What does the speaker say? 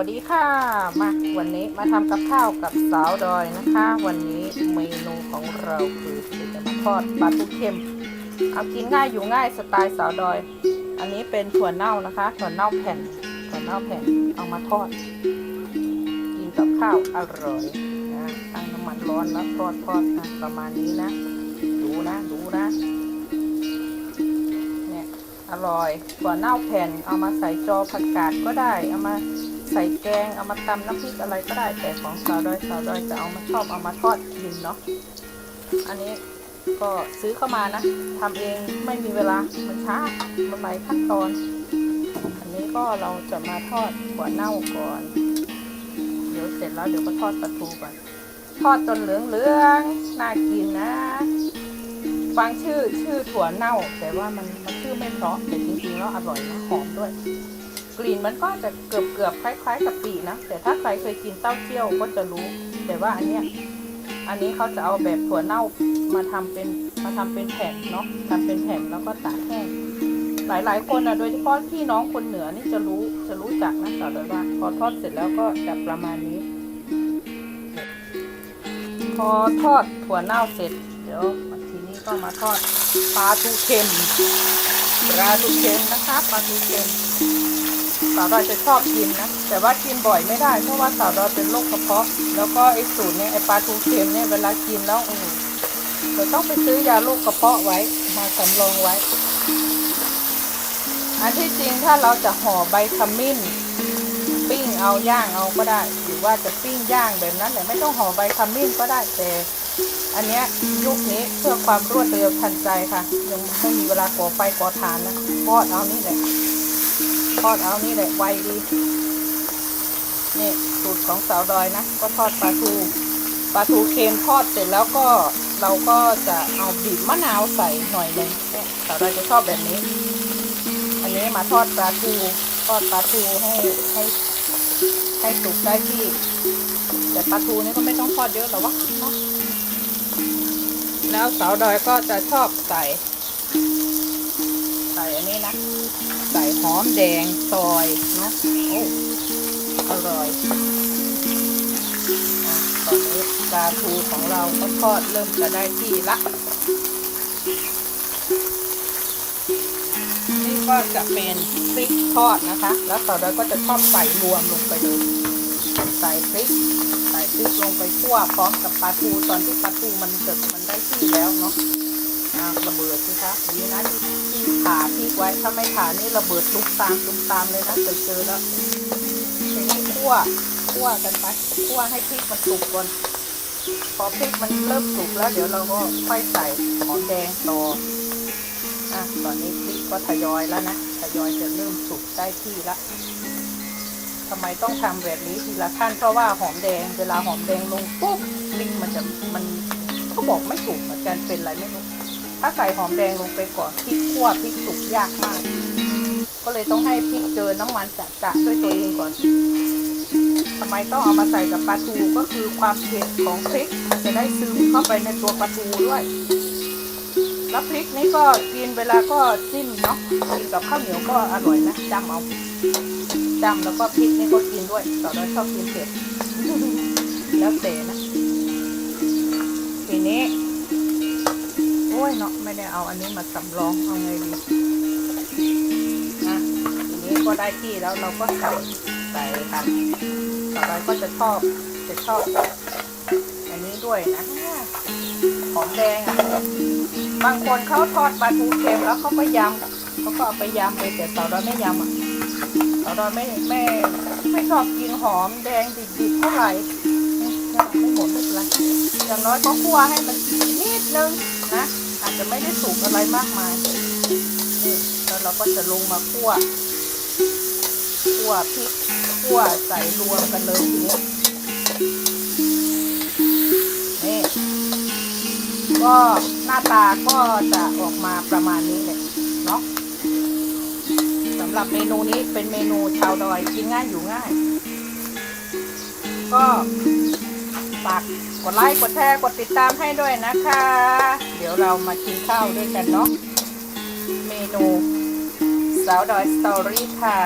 วัสดีค่ะ มาวันนี้มาทำกับข้าวกับสาวดอยนะคะ วันนี้เมนูของเราคือจะมาทอดปลาทูเค็มเอากินง่ายอยู่ง่ายสไตล์สาวดอย อันนี้เป็นถั่วเน่านะคะถั่วเน่าแผ่นถั่วเน่าแผ่นเอามาทอด กินกับข้าวอร่อยนะตั้งน้ำมันร้อนแล้วทอดทอดนะประมาณนี้นะ ดูนะดูนะเนี่ยอร่อยถั่วเน่าแผ่นเอามาใส่จอผักกาดก็ได้ เอามา ใส่แกงเอามาตำน้ำพริกอะไรก็ได้แต่ของสาวดอยสาวดอยจะเอามาชอบเอามาทอดกินเนาะอันนี้ก็ซื้อเข้ามานะทำเองไม่มีเวลามันช้ามันหลายขั้นตอน อันนี้ก็เราจะมาทอดถั่วเน่าก่อน เดี๋ยวเสร็จแล้วเดี๋ยวก็ทอดปลาทูก่อนทอดจนเหลืองเหลืองน่ากินนะฟังชื่อชื่อถั่วเน่า แต่ว่ามันมันชื่อไม่เพราะแต่จริงๆแล้วอร่อยนะหอมด้วย กลิ่นมันก็จะเกือบเกือบๆคล้าย ๆ กับปีนะ แต่ถ้าใครเคยกินเต้าเจี้ยวก็จะรู้ แต่ว่าอันเนี้ยอันนี้เขาจะเอาแบบถั่วเน่ามาทำเป็นมาทำเป็นแผ่นเนาะทำเป็นแผ่นแล้วก็ตากแห้งหลายๆคนอะโดยเฉพาะพี่น้องคนเหนือนี่จะรู้จะรู้จักนะต่โดยว่าพอทอดเสร็จแล้วก็จะประมาณนี้ พอทอดถั่วเน่าเสร็จ เดี๋ยวทีนี้ก็มาทอดปลาทูเค็มปลาทูเค็มนะคะปลาทูเค็ม สาวดอยจะชอบกินนะ แต่ว่ากินบ่อยไม่ได้เพราะว่าสาวดอยเป็นโรคกระเพาะ แล้วก็ไอ้สูตรเนี่ยไอ้ปลาทูเค็มเนี่ยเวลากินแล้วโอ้โหเราต้องไปซื้อยาโรคกระเพาะไว้มาสำรองไว้ อันที่จริงถ้าเราจะห่อใบขมิ้น ปิ้งเอาย่างเอาก็ได้ หรือว่าจะปิ้งย่างแบบนั้นแต่ไม่ต้องห่อใบขมิ้นก็ได้แต่อันเนี้ยยุคนี้เพื่อความรวดเร็วทันใจค่ะ ยังไม่มีเวลาก่อไฟก่อฐานนะทอดเอานี่แหละ ทอดเอานี่แหละไวดี นี่สูตรของสาวดอยนะ ก็ทอดปลาทูปลาทูเค็มทอดเสร็จแล้วก็เราก็จะเอาบีบมะนาวใส่หน่อยหนึงเนี่ยสาวดอยจะชอบแบบนี้ อันนี้มาทอดปลาทูทอดปลาทูให้ให้ให้สุกได้ที่ แต่ปลาทูนี่ก็ไม่ต้องทอดเยอะหรอกวะเนาะแล้วสาวดอยก็จะชอบใส่ ใส่อันนี้นะ ใส่หอมแดงซอยเนาะโอ้อร่อยอะตอนนี้ปลาทูของเราก็ทอดเริ่มจะได้ที่ละ นี่ก็จะเป็นพริกทอดนะคะ แล้วต่อไปก็จะชอบใส่รวมลงไปเลยใส่พริก ใส่พริกลงไปคั่วพร้อมกับปลาทูตอนที่ปลาทูมันเกิดมันได้ที่แล้วเนาะระเบิดสิคะดีนะ ที่ผ่าพริกไว้ ถ้าไม่ผ่านี่ระเบิดลุกตามลุกตามเลยนะเคยเจอแล้วทีนี้คั่วคั่วกันไปคั่วให้พริกมันสุกก่อนพอพริกมันเริ่มสุกแล้วเดี๋ยวเราก็ค่อยใส่หอมแดงต่ออะตอนนี้พริกก็ทยอยแล้วนะทยอยจะเริ่มสุกได้ที่ละทำไมต้องทำแบบนี้ทีละขั้นเพราะว่าหอมแดงเวลาหอมแดงลงปุ๊บพริกมันจะมันเขาบอกไม่ถูกเหมือนกันเป็นอะไรไม่รู้ ถ้าใส่หอมแดงลงไปก่อนพริกคั่วพริกสุกยากมาก ก็เลยต้องให้พริกเจอน้ำมันจัดๆด้วยตัวเองก่อนทำไมต้องเอามาใส่กับปลาทูก็คือความเผ็ดของพริกมันจะได้ซึมเข้าไปในตัวปลาทูด้วย แล้วพริกนี่ก็กินเวลาก็จิ้มเนาะกินกับข้าวเหนียวก็อร่อยนะจำเอาจำแล้วก็พริกนี่ก็กินด้วยต่อด้วชอบกินเผ็ดแล้วแต่นะทีนี้ อ้ยเนาะไม่ได้เอาอันนี้มาสำรองเอาไงดีอะทีนี้ก็ได้ที่แล้วเราก็ใส่ใส่ค่ะต่อไปก็จะชอบจะชอบอันนี้ด้วยนะหอมแดงอะบางคนเขาทอดปลาทูเค็มแล้วเขาก็ยำเขาก็เอาไปยำเลยแต่เต่าเราไม่ยำอะเต่าเราไม่ไม่ไม่ชอบกินหอมแดงดิบๆเท่าไหร่ไม่หมดไม่เป็นไรอย่างน้อยก็คั่วให้มันนิดนึง นะอาจจะไม่ได้สุกอะไรมากมายแล้วเราก็จะลงมาคั่วคั่วพริกคั่วใส่รวมกันเลยทีนี้นี่ก็หน้าตาก็จะออกมาประมาณนี้เลยเนาะสำหรับเมนูนี้เป็นเมนูชาวดอยกินง่ายอยู่ง่าย ก็ ฝากกดไลค์กดแชร์กดติดตามให้ด้วยนะคะ เดี๋ยวเรามากินข้าวด้วยกันเนาะเมนูสาวดอยสตอรี่ค่ะ